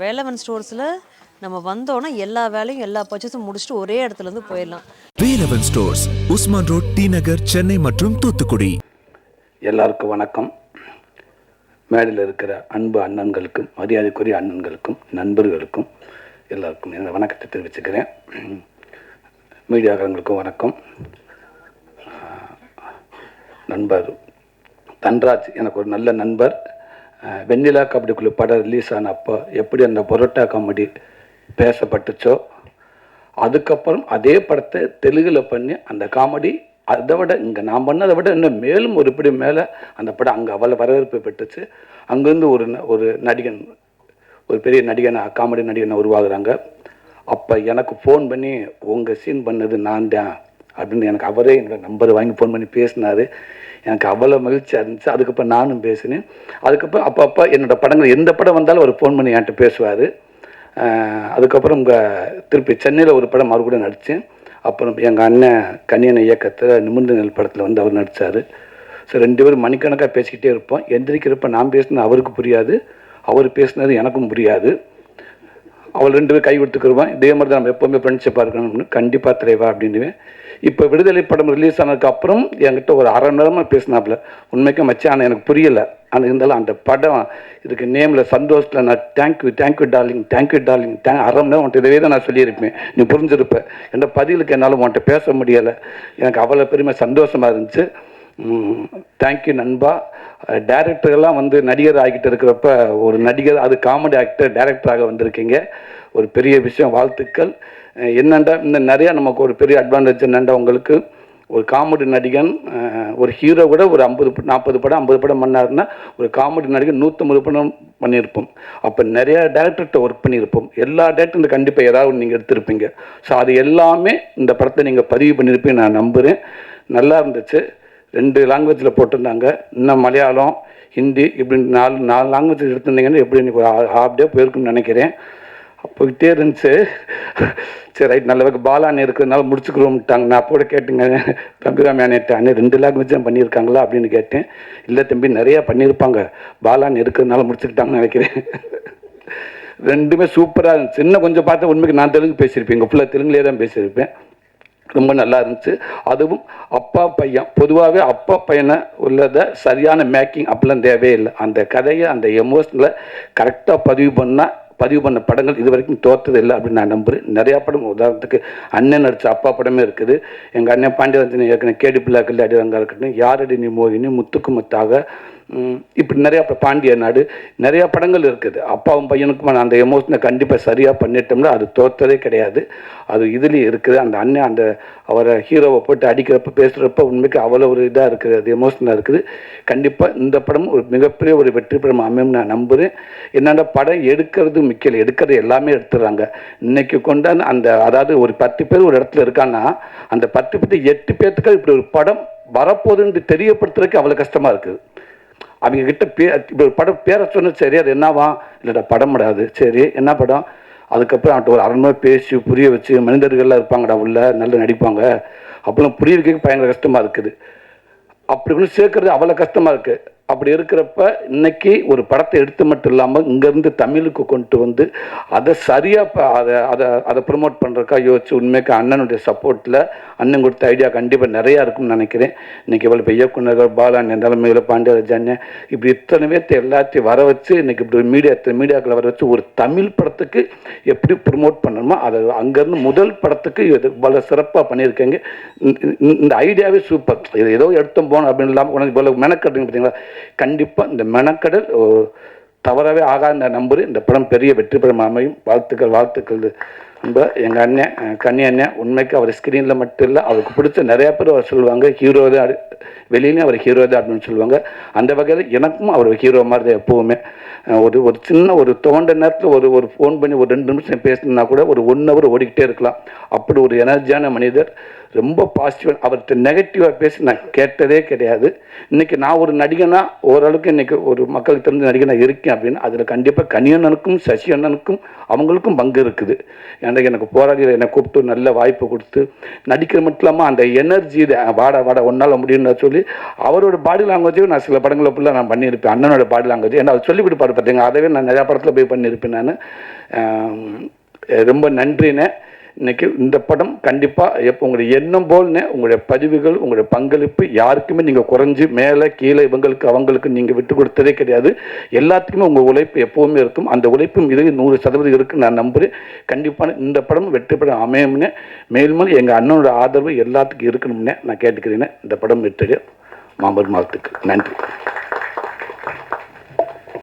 வேலவன் ஸ்டோர்ஸில் நம்ம வந்தோன்னா எல்லா வேலையும் எல்லா பர்ச்சேஸும் முடிச்சுட்டு ஒரே இடத்துல இருந்து போயிடலாம். Velavan stores Usman road D Nagar Chennai மற்றும் தூத்துக்குடி. எல்லாருக்கும் வணக்கம். மேடையில் இருக்கிற அன்பு அண்ணன்களுக்கும் மரியாதைக்குரிய அண்ணன்களுக்கும் நண்பர்களுக்கும் எல்லாருக்கும் என்னோட வணக்கத்தை தெரிவிச்சுக்கிறேன். மீடியாக்காரங்களுக்கும் வணக்கம். நண்பர் தன்ராஜ் எனக்கு ஒரு நல்ல நண்பர். வெண்ணிலா கபடிக்குழு படம் ரிலீஸ் ஆன அப்போ எப்படி அந்த பரோட்டா காமெடி பேசப்பட்டுச்சோ அதுக்கப்புறம் அதே படத்தை தெலுங்கில் பண்ணி அந்த காமெடி அதை விட இங்கே நான் பண்ணதை விட இன்னும் மேலும் ஒரு படி மேலே அந்த படம் அங்கே அவ்வளோ வரவேற்பு பெற்றுச்சு. அங்கேருந்து ஒரு ந- ஒரு நடிகன் ஒரு பெரிய நடிகனை காமெடி நடிகனை உருவாகுறாங்க. அப்போ எனக்கு ஃபோன் பண்ணி உங்கள் சீன் பண்ணது நான் தான் அப்படின்னு எனக்கு அவரே என்னோட நம்பர் வாங்கி ஃபோன் பண்ணி பேசினாரு. எனக்கு அவ்வளோ மகிழ்ச்சியாக இருந்துச்சு. அதுக்கப்புறம் நானும் பேசினேன். அதுக்கப்புறம் அப்பப்போ என்னோட படங்கள் எந்த படம் வந்தாலும் அவர் ஃபோன் பண்ணி என்கிட்ட பேசுவார். அதுக்கப்புறம் உங்கள் திருப்பி சென்னையில் ஒரு படம் அவர் கூட நடித்தேன் அப்புறம் எங்கள் அண்ணன் கன்னியனை இயக்கத்தில் நிமிர்ந்த நெல் படத்தில் வந்து அவர் நடித்தார் ஸோ ரெண்டு பேரும் மணிக்கணக்காக பேசிக்கிட்டே இருப்போம். எந்திரிக்கிறப்ப நான் பேசினது அவருக்கு புரியாது. அவர் பேசினது எனக்கும் புரியாது. அவள் ரெண்டு பேரும் கை கொடுத்துக்கிருவான் இதே மாதிரி தான் நம்ம எப்போவுமே ஃப்ரெண்ட்ஷிப்பாக இருக்கணும்னு கண்டிப்பாக தலைவா அப்படின்னுவேன். இப்போ விடுதலை படம் ரிலீஸ் ஆனதுக்கு அப்புறம் என்கிட்ட ஒரு அரை மணி நேரமாக பேசினாப்புல. உண்மைக்கு மச்சான் ஆனால் எனக்கு புரியலை. ஆனால் இருந்தாலும் அந்த படம் இதுக்கு நேமில் சந்தோஷத்தில் நான் thank you thank you darling thank you darling thank அரை மணி நேரம் உன்ட்டு இதவே தான் நான் சொல்லியிருப்பேன். நீ புரிஞ்சிருப்பேன் என்ற பதிலுக்கு என்னால் உன்கிட்ட பேச முடியலை. எனக்கு அவ்வளோ பெருமை சந்தோஷமாக இருந்துச்சு. தேங்க்யூ நண்பா. டேரக்டர்லாம் வந்து நடிகர் ஆகிட்டு இருக்கிறப்ப ஒரு நடிகர் அது காமெடி ஆக்டர் டேரக்டராக வந்திருக்கீங்க. ஒரு பெரிய விஷயம் வாழ்த்துக்கள். அஹ் என்னண்டா இந்த நிறையா நமக்கு ஒரு பெரிய அட்வான்டேஜ் என்னண்டா உங்களுக்கு? ஒரு காமெடி நடிகன் ஒரு ஹீரோ கூட ஒரு ஐம்பது நாற்பது படம் ஐம்பது படம் பண்ணாருன்னா ஒரு காமெடி நடிகன் நூற்றம்பது படம் பண்ணியிருப்போம் அப்போ நிறையா டேரக்டர்கிட்ட ஒர்க் பண்ணியிருப்போம் எல்லா டேரக்டரும் கண்டிப்பாக ஏதாவது நீங்கள் எடுத்திருப்பீங்க. ஸோ அது எல்லாமே இந்த படத்தை நீங்கள் பதிவு பண்ணியிருப்பீங்க நான் நம்புகிறேன் நல்லா இருந்துச்சு. ரெண்டு லாங்குவேஜில் போட்டிருந்தாங்க. இன்னும் மலையாளம் ஹிந்தி இப்படி நாலு நாலு லாங்குவேஜ் எடுத்திருந்தீங்கன்னா எப்படி இன்றைக்கி ஒரு ஹாஃப் டே போயிருக்குன்னு நினைக்கிறேன். போயிட்டே இருந்துச்சு. சரி ரைட் நல்ல வகை பாலாண்ணே இருக்கிறதுனால முடிச்சுக்கிறோம்ட்டாங்க. நான் அப்போ கூட கேட்டுங்க தம்பிராமி அண்ணே ரெண்டு லாங்குவேஜ் தான் பண்ணியிருக்காங்களா அப்படின்னு கேட்டேன். இல்லை தம்பி நிறையா பண்ணியிருப்பாங்க. பாலான்னு இருக்கிறதுனால முடிச்சுக்கிட்டாங்கன்னு நினைக்கிறேன். ரெண்டுமே சூப்பராக இருந்துச்சு. இன்னும் கொஞ்சம் பார்த்தா உண்மைக்கு நான் தெலுங்கு பேசியிருப்பேன். இங்கே ஃபுல்லாக தெலுங்குலேயே தான் பேசியிருப்பேன். ரொம்ப நல்லா இருந்துச்சு. அதுவும் அப்பா பையன் பொதுவாகவே அப்பா பையனை உள்ளதை சரியான மேக்கிங் அப்படிலாம் தேவையே இல்லை அந்த கதையை அந்த எமோஷனில் கரெக்டாக பதிவு பண்ணால் பதிவு பண்ண படங்கள் இது வரைக்கும் தோற்றது இல்லை அப்படின்னு நான் நம்புகிறேன் நிறையா படம் உதாரணத்துக்கு அண்ணன் நடித்த அப்பா படமே இருக்குது. எங்கள் அண்ணன் பாண்டியராஜன் ஏற்கனவே கேடி பிள்ளாக்கள் அடிவாங்க இருக்கட்டும் யாரடி நீ மோகினி முத்துக்கு முத்தாக இப்படி நிறையா இப்போ பாண்டிய நாடு நிறையா படங்கள் இருக்குது. அப்பாவும் பையனுக்கும் அந்த எமோஷனை கண்டிப்பாக சரியாக பண்ணிட்டோம்னா அது தோற்றதே கிடையாது. அது இதுலேயும் இருக்குது. அந்த அண்ணன் அந்த அவரை ஹீரோவை போட்டு அடிக்கிறப்ப பேசுகிறப்ப உண்மைக்கு அவ்வளோ ஒரு இதாக இருக்குது. அது எமோஷனாக இருக்குது. கண்டிப்பாக இந்த படம் ஒரு மிகப்பெரிய ஒரு வெற்றி படம் அமையும் நான் நம்புகிறேன் என்னென்ன படம் எடுக்கிறது மிக்கல எடுக்கிறது எல்லாமே எடுத்துடுறாங்க. இன்னைக்கு கொண்டாந்து அந்த அதாவது ஒரு பத்து பேர் ஒரு இடத்துல இருக்காங்கன்னா அந்த பத்து பேர்த்து எட்டு பேர்த்துக்கு இப்படி ஒரு படம் வரப்போகுதுன்னு தெரியப்படுத்துறதுக்கு அவ்வளோ கஷ்டமாக இருக்குது. அவங்க கிட்ட பே இப்போ படம் பேரை சொன்ன சரி அது என்னவா? இல்லைடா படம் முடியாது சரி என்ன படம்? அதுக்கப்புறம் அவன்கிட்ட ஒரு அரை நேரம் பேசி புரிய வச்சு மனிதர்கள்லாம் இருப்பாங்கடா உள்ள நல்லா நடிப்பாங்க. அப்பெல்லாம் புரிய வைக்க பயங்கர கஷ்டமாக இருக்குது. அப்படி ஒன்று சேர்க்கறது அவ்வளோ கஷ்டமாக இருக்குது அப்படி இருக்கிறப்ப இன்னைக்கு ஒரு படத்தை எடுத்து மட்டும் இல்லாமல் இங்கேருந்து தமிழுக்கு கொண்டு வந்து அதை சரியாக அதை அதை அதை ப்ரொமோட் பண்ணுறக்கா யோசிச்சு உண்மைக்கு அண்ணனுடைய சப்போர்ட்டில் அண்ணன் கொடுத்த ஐடியா கண்டிப்பாக நிறையா இருக்கும்னு நினைக்கிறேன். இன்னைக்கு இவ்வளோ இயக்குநர்கள் பாலாண்ணன் தலைமையில் பாண்டியராஜ் அண்ணன் இப்படி இத்தனை பேர்த்து எல்லாத்தையும் வர வச்சு இன்னைக்கு இப்படி ஒரு மீடியா இத்தனை மீடியாக்களை வர வச்சு ஒரு தமிழ் படத்துக்கு எப்படி ப்ரொமோட் பண்ணணுமோ அதை அங்கேருந்து முதல் படத்துக்கு இது இவ்வளோ சிறப்பாக பண்ணியிருக்கேங்க. இந்த- இந்த ஐடியாவே சூப்பர் இது ஏதோ எடுத்தோம் போனோம் அப்படின்னு இல்லாமல் உனக்கு இவ்வளோ மெனக்கட்டுங்க பார்த்தீங்களா? கண்டிப்பாக இந்த மெனக்கடல் தவறவே ஆகாத நம்புறு இந்த படம் பெரிய வெற்றி படம் அமையும். வாழ்த்துக்கள் வாழ்த்துக்கள். ரொம்ப எங்கள் அண்ணன் அஹ், கன்னி அண்ணன் உண்மைக்கு அவர் ஸ்க்ரீனில் மட்டும் இல்லை அவருக்கு பிடிச்ச நிறையா பேர் அவர் சொல்லுவாங்க. ஹீரோ தான் அடி- வெளியிலையும் அவர் ஹீரோ தான் அப்படின்னு சொல்லுவாங்க. அந்த வகையில் எனக்கும் அவர் ஹீரோ மாதிரி தான் எப்போவுமே. ஒரு ஒரு சின்ன ஒரு தோண்ட நேரத்தில் ஒரு ஒரு ஃபோன் பண்ணி ஒரு ரெண்டு நிமிஷம் பேசணுன்னா கூட ஒரு ஒன் ஹவர் ஓடிக்கிட்டே இருக்கலாம். அப்படி ஒரு எனர்ஜியான மனிதர் ரொம்ப பாசிட்டிவாக அவர்கிட்ட நெகட்டிவாக பேசி நான் கேட்டதே கிடையாது. இன்றைக்கி நான் ஒரு நடிகனா ஓரளவுக்கு இன்றைக்கி ஒரு மக்களுக்கு தெரிஞ்ச நடிகனாக இருக்கேன் அப்படின்னு அதில் கண்டிப்பாக கனியண்ணனுக்கும் சசி அண்ணனுக்கும் அவங்களுக்கும் பங்கு இருக்குது. ஏன்னா எனக்கு போராடி என்னை கூப்பிட்டு நல்ல வாய்ப்பு கொடுத்து நடிக்கிற மட்டும் இல்லாமல் அந்த எனர்ஜி வாட வாட ஒன்றால் முடியும்னு சொல்லி அவரோட பாடி லாங்குவேஜையும் நான் சில படங்களை ஃபுல்லாக நான் பண்ணியிருப்பேன். அண்ணனோட பாடி லாங்குவேஜ் ஏன்னா அவர் சொல்லி கொடுப்பாரு பார்த்தீங்க அதவே நான் நிறையா படத்தில் போய் பண்ணியிருப்பேன் நான். ரொம்ப நன்றினேன் இன்னைக்கு இந்த படம் கண்டிப்பாக எப்போ உங்களுடைய எண்ணம் போல்னே உங்களுடைய பதிவுகள் உங்களுடைய பங்களிப்பு யாருக்குமே நீங்கள் குறைஞ்சி மேலே கீழே இவங்களுக்கு அவங்களுக்கு நீங்கள் விட்டு கொடுத்ததே கிடையாது. எல்லாத்துக்குமே உங்கள் உழைப்பு எப்போவுமே இருக்கும். அந்த உழைப்பும் இது நூறு சதவீதம் இருக்குன்னு நான் நம்புகிறேன் கண்டிப்பான இந்த படம் வெற்றி படம் அமையும்னே மேலும் எங்கள் அண்ணனோட ஆதரவு எல்லாத்துக்கும் இருக்கணும்னே நான் கேட்டுக்கிறேன். இந்த படம் வெற்றிய மாம்பர் மாதத்துக்கு நன்றி.